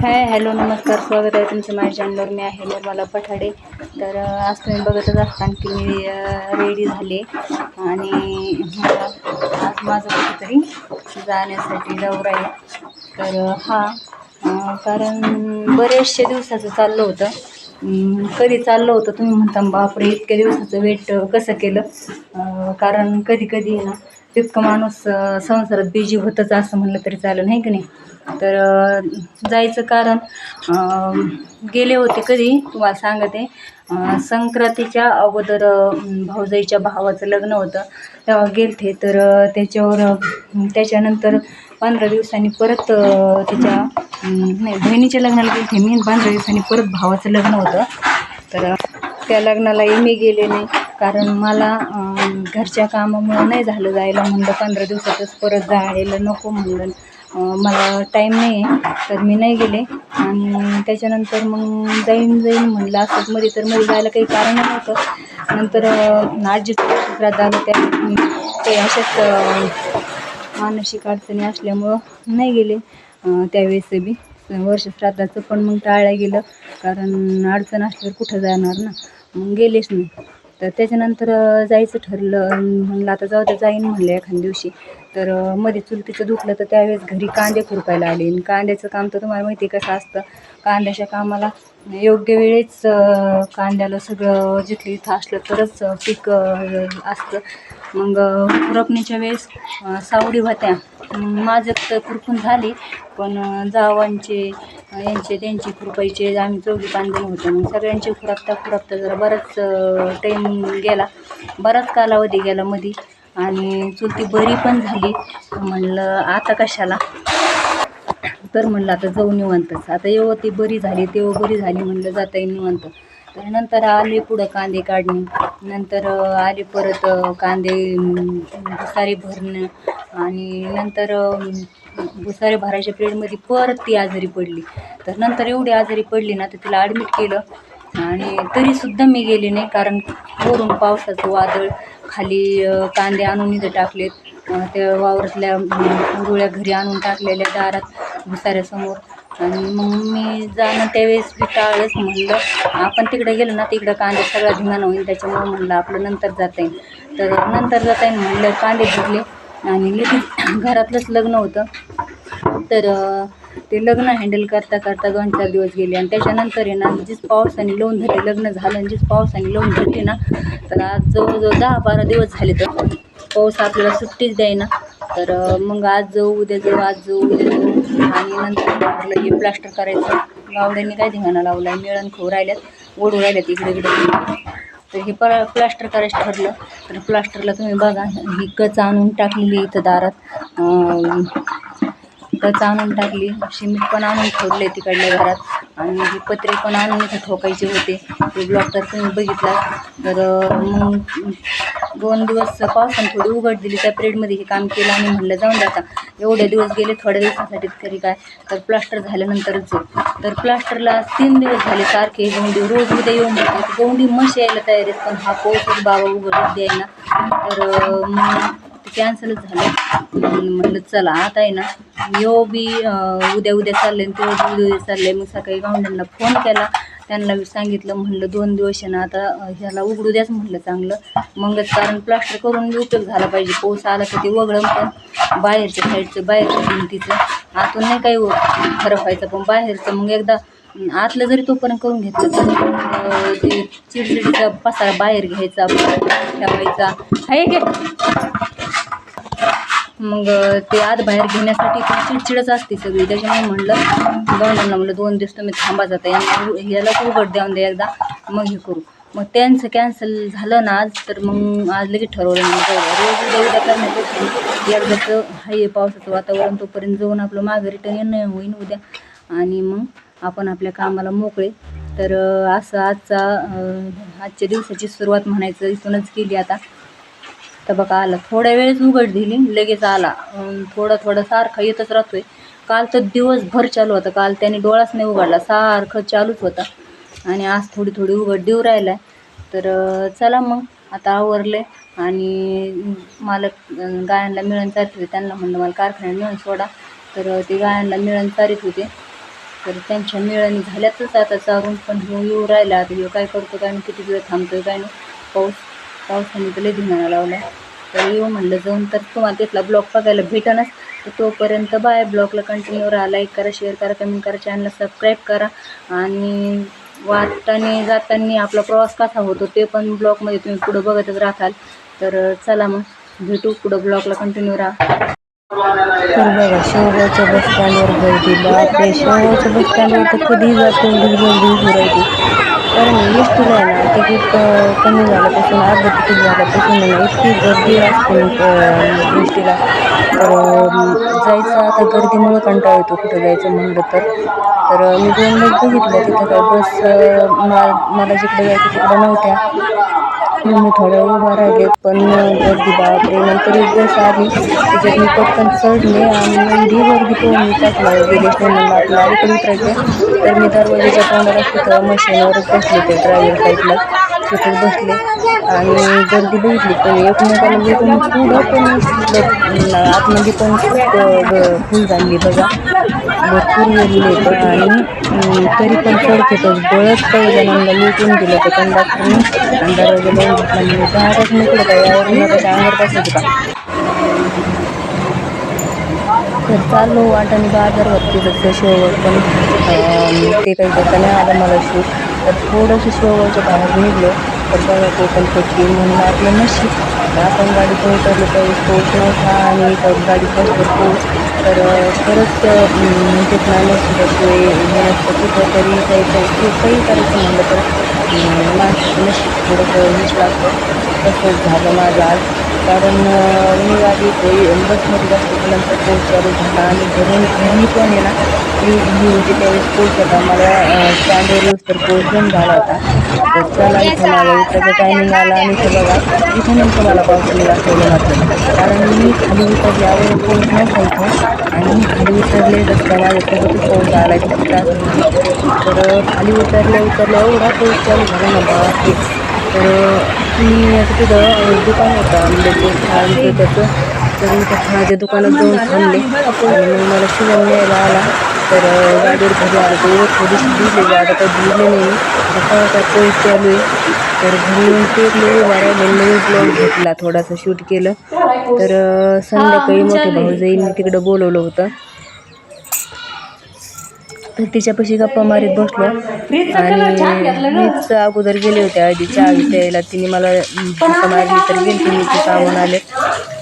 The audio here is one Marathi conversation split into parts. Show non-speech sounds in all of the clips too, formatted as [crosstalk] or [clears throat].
हाय हॅलो नमस्कार स्वागत आहे तुमचं माझ्या चॅनलवर मी आहे निर्मला पठाडे. तर आज तुम्ही बघतच असताना की मी रेडी झाले. आणि मला आज माझं कुठेतरी जाण्यासाठी दौरा आहे. तर हा कारण बरेचशे दिवसाचं चाललं होतं. कधी चाललं होतं तुम्ही म्हणता बापरे इतक्या दिवसाचं वेट कसं केलं? कारण कधी कधी आहे ना तितकं माणूस संसारात बिजी होतंच असं म्हणलं तरी चालेल नाही का नाही? तर जायचं कारण गेले होते कधी? तुम्हाला सांगते. संक्रांतीच्या अगोदर भाऊजाईच्या भावाचं लग्न होतं. तेव्हा गेलते. तर त्याच्यावर त्याच्यानंतर पंधरा दिवसांनी परत त्याच्या नाही बहिणीच्या लग्नाला गेलते. मी पंधरा दिवसांनी परत भावाचं लग्न होतं. तर त्या लग्नालाही मी गेले नाही. कारण मला घरच्या कामामुळं नाही झालं जायला म्हणलं. पंधरा दिवसातच परत जायला नको म्हणलं मला टाईम नाही आहे तर मी नाही गेले. आणि त्याच्यानंतर मग जाईन जाईन म्हणलं असंच मध्ये तर मध्ये जायला काही कारण नव्हतं. नंतर अं, आजीचं आलं त्या ते अशाच मानसिक अडचणी असल्यामुळं नाही गेले. त्यावेळेस बी वर्ष श्राद्धाचं पण मग टाळलं गेलं. कारण अडचण असल्यावर कुठं जाणार ना? मग गेलेच नाही तर त्याच्यानंतर जायचं ठरलं म्हणलं आता जाऊ तर जाईन म्हणलं एखाद्या दिवशी. तर मध्ये चुलतीचं दुखलं तर त्यावेळेस घरी कांदे खुरपायला आले. कांद्याचं काम तर तुम्हाला माहिती आहे कसं असतं. कांद्याच्या कामाला योग्य वेळेच कांद्याला सगळं जिथली इथं असलं तरच पीक असतं. मग खुरपणीच्या वेळेस सावडी होत्या. माझं तर खुरपून झाली पण जावांचे यांचे त्यांचे खुरपायचे आम्ही चौघी पाच जण होतो. मग सगळ्यांचे खुरपता खुरपता जरा बराच टाईम गेला. बराच कालावधी गेला मध्ये आणि चुलती बरी पण झाली. म्हणलं आता कशाला? तर म्हणलं आता जाऊ निवांतच. आता येऊ ती बरी झाली तेव्हा बरी झाली म्हणलं जाता येईल निवांत. नंतर आले पुढं कांदे काढणे. नंतर आले परत कांदे भुसारे भुसारी भरणं. आणि नंतर भुसारे भुसारी भरायच्या पिरियडमध्ये परत ती आजारी पडली. तर नंतर एवढी आजारी पडली ना तर तिला ॲडमिट केलं. आणि तरीसुद्धा मी गेले नाही कारण वरून पावसाचं वादळ खाली कांदे आणून इथं टाकलेत. त्या वावरातल्या गुळ्या घरी आणून टाकलेल्या दारात भुसाऱ्यासमोर. आणि मग मी जाणं त्यावेळेस बी म्हणलं. आपण तिकडे गेलो ना तिकडं कांदे सगळा धिंगाणा होईल त्याच्यामुळं म्हणलं आपलं नंतर जाता येईल. तर नंतर जाता येईल म्हणलं कांदे धुतले आणि लगेच [clears throat] घरातलंच लग्न होतं. तर ते लग्न हँडल करता करता दोन चार दिवस गेले. आणि त्याच्यानंतर आहे ना जीच पावसाने लावून धरले लग्न झालं आणि जीच पावसाने लावून धरली ना तर आज जवळजवळ दहा बारा दिवस झाले तर पाऊस आपल्याला सुट्टीच द्यायना. तर मग आज जाऊ उद्या जाऊ आज जाऊ उद्या जाऊ. आणि नंतर म्हटलं हे प्लास्टर करायचं. गावड्यांनी काय धिंगाणा लावला आहे मिळण खाऊ राहिल्यात ओढू राहिल्यात इकडे इकडे. तर हे प प्लास्टर करायचं ठरलं. तर प्लास्टरला तुम्ही बघा ही कच आणून टाकलेली इथं दारात. कच आणून टाकली. सिमेंट पण आणून ठेवले तिकडल्या घरात. आणि हे पत्रे पण आणून इथं ठोकायचे होते. ते ब्लॉक तर तुम्ही बघितला. तर मग दोन दिवस पावसाने थोडी उघड दिली त्या पिरियडमध्ये हे काम केलं आणि म्हणलं जाऊन जाता एवढे दिवस गेले थोड्या दिवसासाठी तरी काय? तर प्लास्टर झाल्यानंतरच तर प्लास्टरला तीन दिवस झाले सारखे गोंडी रोज उद्या येऊन जाते गोंडी मश यायला तयार आहेत पण हा पाऊसच बाबा उघड द्यायला. तर मग कॅन्सलच झालं. म्हणलं चला आता आहे ना यो बी उद्या उद्या चालले आणि उद्या उद्या चालले मग सकाळी गावंडांना फोन केला. त्यांना सांगितलं म्हणलं दोन दिवस आहे ना आता ह्याला उघडू द्याच म्हणलं चांगलं. मगच कारण प्लास्टर करून बी उपयोग झाला पाहिजे. पाऊस आला तर ते वगळं पण बाहेरच्या साईडचं बाहेरच्या भिंतीचं आतून नाही काही फरक व्हायचं पण बाहेरचं मग एकदा आतलं जरी तोपर्यंत करून घेतलं तर ते चिडचिडीचा पसारा बाहेर घ्यायचा ठेवायचा. आहे की? मग ते आत बाहेर घेण्यासाठी पण चिडचिडच असते सगळी. त्याच्यामुळे म्हणलं गावंड्यांना म्हणलं दोन दिवस तुम्ही थांबा जाता. यांना याला उघड द्यावून द्या म्हणजे एकदा मग हे करू. मग त्यांचं कॅन्सल झालं ना आज तर मग आज लगेच ठरवलं मग रोज उद्या उद्या करण्यापेक्षा एकदाचं हाय पावसाचं वातावरण तोपर्यंत जाऊन आपलं मागं रिटर्न येणं होईन उद्या. आणि मग आपण आपल्या कामाला मोकळे. तर असं आजचा आजच्या दिवसाची सुरुवात म्हणायचं इथूनच केली आता. तर बघा आला. थोड्या वेळेस उघड दिली लगेच आला. थोडा थोडा सारखा येतच राहतोय. काल तर दिवसभर चालू होता. काल त्याने डोळाच नाही उघडला. सारखं चालूच होता. आणि आज थोडी थोडी उघड देऊ राहिला तर चला मग. आता आवरले आणि मालक गायांना मिळून चालत होते. त्यांना म्हणलं मला कारखान्यात मिळून सोडा. तर ते गायांना मिळून चारित होते. तर त्यांच्या मिळणी झाल्यातच आता चारून पण येऊ राहिला. आता ह्यो काय करतो काय नाही किती वेळ थांबतो काय नाही. पाऊस पावसाने तर लय धिंगाणा लावला तर येऊ म्हणलं जाऊन तर तुम्हाला तिथला ब्लॉग बघायला भेटणच तर तोपर्यंत बाय ब्लॉगला कंटिन्यू राहा लाईक करा शेअर करा कमेंट करा चॅनलला सबस्क्राईब करा. आणि वाटताना जाताना आपला प्रवास कसा होतो ते पण ब्लॉगमध्ये तुम्ही पुढं बघतच राहाल तर चला मग भेटू पुढं ब्लॉगला कंटिन्यू राहा. तर बघा शेवगावच्या बस स्टँडवर गर्दी. बापरे शेवगावच्या बस स्टँडवर तर कधी जातो गर्दी उभी राहते कारण एस टीला तिकीट अं, कमी झाल्यापासून अर्ध तिकीट झाल्यापासून मला इतकी गर्दी असते गोष्टीला तर जायचं आता गर्दीमुळं कंटाळा येतो कुठं जायचं म्हणलं तर. तर मी दोन बघितलं तिथं काय बस मा- मला जिकडे जायचं तिकडं नव्हत्या. मी थोड्या वेळ उभा राहिले पण गर्दी बापरे नंतर एक बस आली त्याच्यात मी पटकन चढले आणि मंदी गर्दी पाहून मी टाकला. गेले म्हणलं आपलं अलीकडे उतरायचं तर मी दरवाजेच्या तोंडाला तिथं मशीनवरच बसले ते ड्रायव्हर साईडला तिथं बसले आणि गर्दी बघितली. पण एकमेकाला भेटून पुढं पण आतमध्ये पण खूप फुल झाली बघा. भरपूर गेलेले आणि तरी पण चढतेतच बळच काही जणांना लुटून दिलं होतं कंडक्टरने. आणि दरवाजा लावून घेतला म्हणजे जहाजच निघलं का यावर नका अंगावर बसायचं तर चाललो वाटाने बाजार होते जसं शेवट पण ते काही करता नाही आलं मला शूट तर थोडंसं शेवगावच्या बाहेर निघलो. तर बघा कोकण पट्टी म्हणून आपलं नशीब आपण गाडीतून उतरलो तर स्पोर्ट नव्हता आणि गाडी बसलो पाऊस तर अं, खरंच अं, तिथं नशिबाशिवाय हे असतं कुठं तरी जायचं काही करायचं म्हणलं तर अं, नशीब थोडंसं विश्वास तसंच झालं माझं आज कारण मी आधी ते बसमध्ये जास्त नंतर कोर्स चालू झाला आणि घरून घरी पण आहे ना मी म्हणजे त्यावेळेस कोर्स होता. मला स्टँडवर तर कोर्स पण झाला होता. तर चला इथं माझा त्याचा टायमिंग आला आणि इथं बघा इथं नेमकं मला पावसाने दाखवलं होतं कारण मी खाली उतरले अगोदर कोर्स नव्हता इथं. आणि मी खाली उतरले रस्त्या त्याच्यातच कोर्स आला तर खाली उतरल्या उतरल्या एवढा कोर्स चालू झाला ना बाबा तर मी आता तिथं दुकान होतं आंब्याचे फळांचं त्याचं. तर मी त्या फळाच्या दुकानात जाऊन थांबले. आणि मग मला शिवण न्यायला आला. तर गाडीवर घरी आलं. तर थोडीशी दिली आता काही दिले नाही आता काय चालू आहे. तर घरी येऊन उभा राहिले नवीन ब्लॉग घेतला. थोडासा शूट केलं. तर संध्याकाळी मोठे भाऊजाईंनी तिकडं बोलवलं होतं. तर तिच्यापाशी गप्पा मारीत बसलो. आणि मीच अगोदर गेले होते आधी चहा प्यायला. तिने मला गप्पा मारली तर गेली मी ते सामान आले.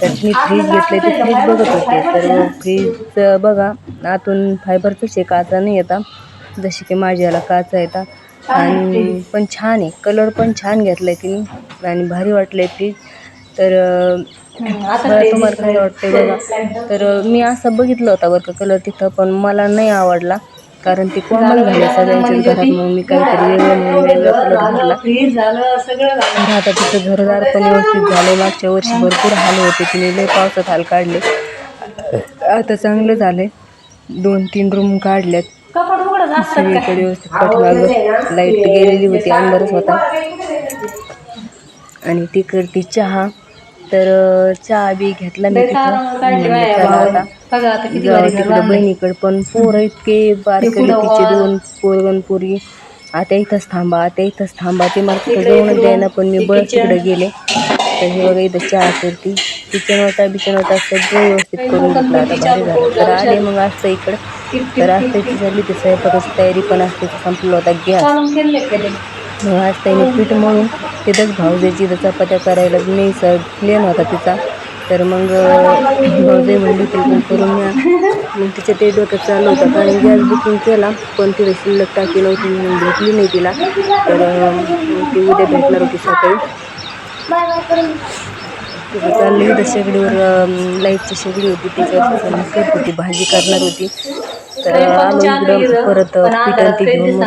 तर मी फ्रीज घेतले ते फ्रीज बघत होते. तर फ्रीज बघा आतून फायबरचंच आहे काचा नाही येता जशी की माझ्या याला काचा येतात आणि पण छान आहे. कलर पण छान घेतला आहे तिने आणि भारी वाटलं आहे फ्रीज. तर तुम्हाला काय वाटतंय बघा. तर मी असं बघितलं होता बरं का कलर तिथं पण मला नाही आवडला. कारण ते कोमल झाले सगळ्यांच्याच घरात मग मी काहीतरी वेगळं तर आता तिचं घरदार पण व्यवस्थित झाले. मागच्या वर्षी भरपूर हाल होते तिने लय पावसात हाल काढले. आता चांगलं झाले दोन तीन रूम काढल्यात. सगळीकडे व्यवस्थित पाठीमागं लाइट गेलेली होती अंधारच होता. आणि तिकडची चहा. तर चहा बी घेतला मी तिथं. म्हणलं आता तिकडं बहिणीकडे पण पोरं इतके बारके तिचे दोन पोरगण पोरी. आता इथंच थांबा आता इथंच थांबा. ते मला तिथं जाऊनच द्यायला पण मी बळच तिकडे गेले. तर हे बघा इथं चहा करते किचन होता बिचन होता सगळं व्यवस्थित करून घेतलं आता भारी झालं तर आले मग असतं इकडं. तर असतं इथे झाली ते स्वयंपाकाची तयारी पण असते संपलं होता गॅस. मग आज त्याने पीठ मळून तिथंच भाऊजाची इथं चपात्या करायला नाही सर प्लेन होता तिचा. तर मग भाऊजाई म्हणली ते करून घ्या. मग तिच्या ते डोक्यात चालू होतं कारण गॅस बुकिंग केला पण तिथे शिल्लक टाकी नव्हती म्हणून भेटली नाही तिला. तर ती उद्या भेटणार होती सकाळी. चालली होती शेगडीवर लाईटची शेगडी होती त्याच्यावर करत होती भाजी करणार होती. तर आलो इकडं परत पीठ ती घेऊन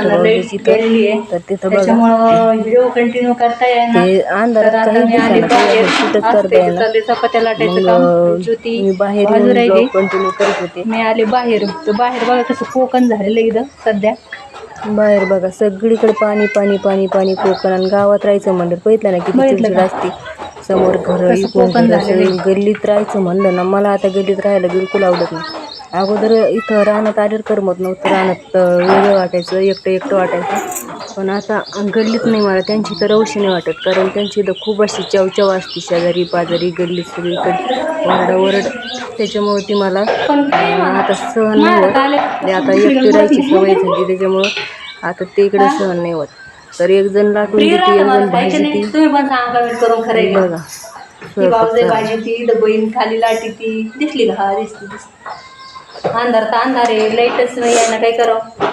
इथं तर तिथं बघा. कंटिन्यू करता ते अंधारात काही शूटच करता येणार मी बाहेर. कंटिन्यू करत होते. मी आले बाहेर. तर बाहेर बघा कसं कोकण झालेलं इथं सध्या. बाहेर बघा सगळीकडे पाणी पाणी पाणी पाणी कोकण. आणि गावात राहायचं म्हणलं बघितलं ना किती चिडचिड? असते. समोर घर. गल्लीत राहायचं म्हणलं ना मला आता गल्लीत राहायला बिलकुल आवडत नाही. अगोदर इथं रानात आल्यावर करमत नव्हतं अं, वेगळं वाटायचं एकटं एकटं वाटायचं. पण आता गल्लीत नाही मला त्यांची तर रवशी नाही वाटत कारण त्यांची इथं खूप अशी चवचव असते शेजारी पाजारी गल्लीत सगळीकडे ओरडा ओरड त्याच्यामुळे ती मला आता सहन नाही होत. आता एकटी राहायची सवय झाली त्याच्यामुळं आता ते इकडे सहन नाही होत. तर एक जण लाटून देते एक जण भाजी ती. तुम्ही पण सांगा कमेंट करून खरं बघा. भाऊजाई स्वयंपाक भाजी ती बहीण खाली लाटी ती दिसली का? हा दिसली दिसली. अंधार तर अंधार आहे लाईटच नाही आहे ना काय करावं?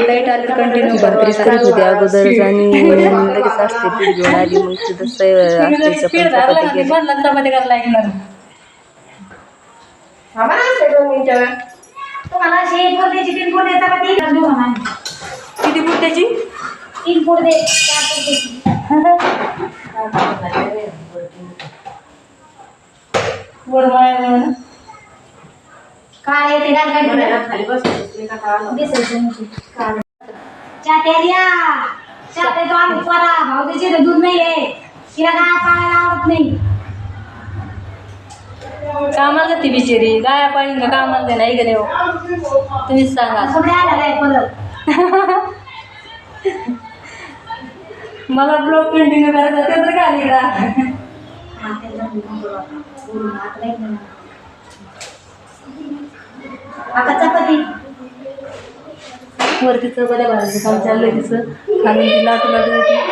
लाइट आली कंटिन्यू भाकरी करत होते अगोदरच [laughs] आणि [laughs] लगेच असते पीठ घेऊन [laughs] आली मग तिथं सय असते चपाती चपाती केली. चपाती करायला लागणार? तुम्हाला अशी पोरद्याची तीन पोरदे चपाती. देऊ म्हणा किती पुट्याची तीन चार पोरदे गोडमाळ काळे येते नाही. चहा प्यायचो आम्ही स्वरा भाऊजीचे तर दूध नाहीये तिला काय पाळायला आवडत नाही. कामाला जाते बिचारी. गाया पाणी का कामाला दे नाही का नाही हो? तुम्हीच सांगा. सगळे आलेलं आहे परत? [laughs] मला ब्लॉग कंटिन्यू करायचा ते तर काय इकडं हा, ते जाऊन आता. चपाती. वरती चपात्या भाजायचं काम चाललंय तिचं. खाली तिला तुला लाटू येते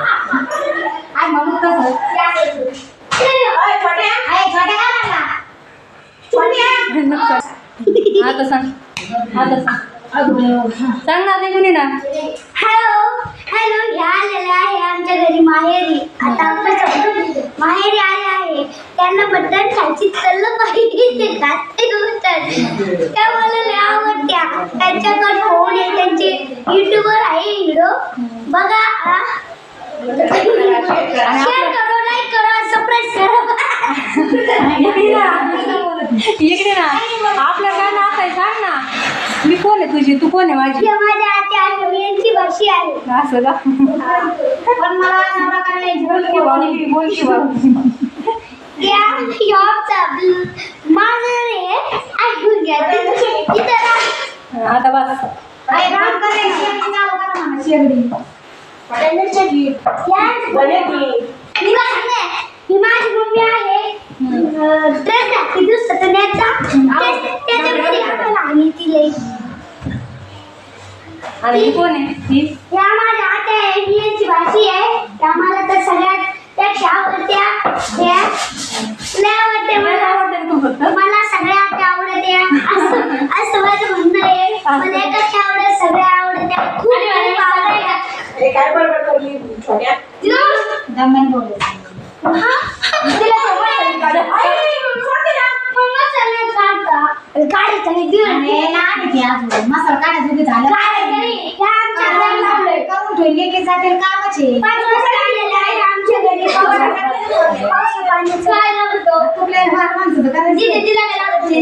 आज म्हणून कसं अय, छोट्या अय, छोट्या काय लागला? छोट्या आता सांग. आता सांग. सांग ना कुणी ना? हॅलो हॅलो ह्या आलेल्या आहे आमच्या घरी माहेरी. आता आमच्या माहेरी आले आहे. त्यांना बटन खायची तल्ल पाहिजे. ते बटन त्या मला लय आवडत्या. त्यांच्याकडे फोन आहे. त्यांचे युट्यूबवर आहे व्हिडिओ बघा. शेअर करो लाईक करो सबस्क्राईब करा इकडे ना. इकडे ना. आपलं काय नाव आहे सांग ना. मी कोण आहे तुझी? तू कोण आहे माझी? माझ्या आत्या यांची भाषी आहे. असं का? पण मला नवरा करायला बोल की बोल की ऐकून घ्या. तिथं आता बस. अरे राम करे, शेगडी चालू करा म्हणा, शेगडी. या- मी सांगते, ही माझी मम्मी आहे ड्रेस घातली दुसरं तर न्यायचा. ते- त्याच्यामध्ये आपल्याला आणि ती लई आणि ही कोण आहे ही या माझ्या आत्या आहे मी यांची भाषी आहे त्या मला तर सगळ्यात त्या आवडत्या त्या लय आवडते मला आवडते तू फक्त मला सगळ्या आत्या आवडते असं असं माझं म्हणणं आहे मला एकच आवडत सगळ्या आवडत्या खूप आवडत्या बोलत. हा? तिला मम्मा सगळं काढता. काढायचं नाही, देऊ नये. काढायचं नाही. ह्या आमच्या घरी लावलंय. पाच वाजता आलेलं आहे आमच्या घरी. पावसा पाण्याचं. काय लागतो? दिदी, तिला काय लागते?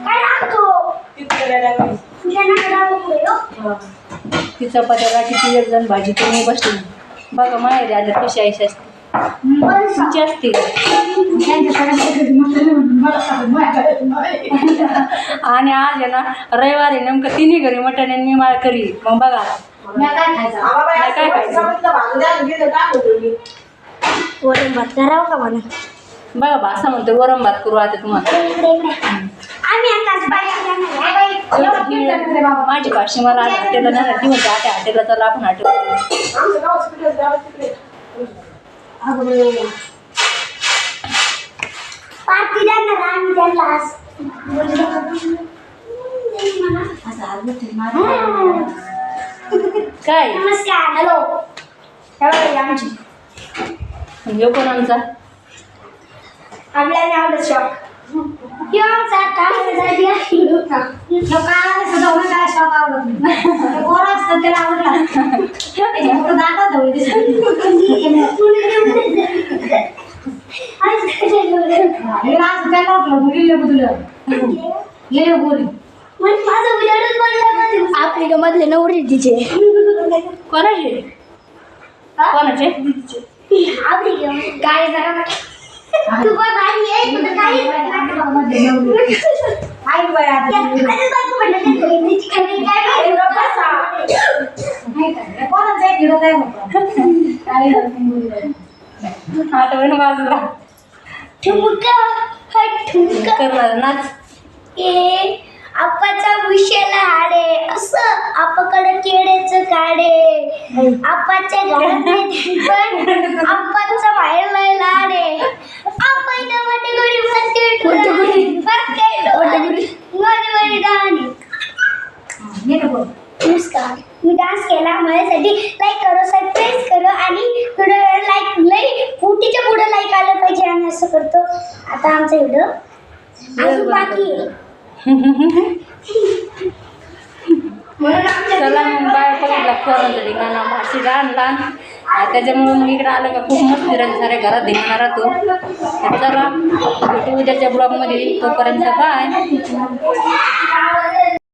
काय लागतो? हो. ती चपात्या गाठी ती एक जण भाजी तुम्ही बसली. बघा माहेरी आल्या कशी आईशी असते. तुमची असते आणि आज आहे ना रविवारी नेमकं तिन्ही घरी मटण आणि मी माळ करी. मग बघा. मी काय खायचं? काय खायचं? वरण भात करावं का म्हणा बघा बा असं म्हणतो गरम भात करू आता तुम्हाला. आम्ही आताच माझी भाषी मला आज हॉटेलला नाही. ती म्हणते आता हॉटेलला तर आपण हॉटेल पार्टी देणार आम्ही त्यांना आज. काय? नमस्कार हॅलो. आमची? हे कोण आमचा. आपल्याला आवडत शॉक किंवा आमचा आहे. तो कामाला सुद्धा उलट त्याला शॉक आवडत नाही गोरा असतं त्याला आवडला त्याच्या फक्त दातात धवळे माझं उलटच बनलं आपली मधले नवरी तिचे कोणाचे? कोणाचे? काय जरा तू पण भारी आहे आई बळा अरे बायको म्हणलं ते बहिणीची खरी काय माहिती? आठवण बाजूला ठुमका हा ठुमका. करणार नाच. ए आपाचा विषयाला हाडे. असं आपाकडे केळेचं काढे आपाच्या घरात नाही पण आपाचा बाहेर नाही लाडे आपाईला वाटे गोरी म्हणते नमस्कार मी डान्स केला माझ्यासाठी लाईक करो सबस्क्राईब करो आणि व्हिडिओ लाईक लई फुटीच्या पुढे लाईक आलं पाहिजे आम्ही असं करतो. आता आमचा व्हिडिओ अजून बाकी. आहे म्हणून आमच्या चला मग बाळ बघितला भाषी लहान लहान आ, त्याच्यामुळे मग इकडं आलं का खूप मस्त फिरायचं साऱ्या घरात धिंगाणा राहतो. तर चला भेटू उद्याच्या ब्लॉगमध्ये तोपर्यंत बाय [laughs]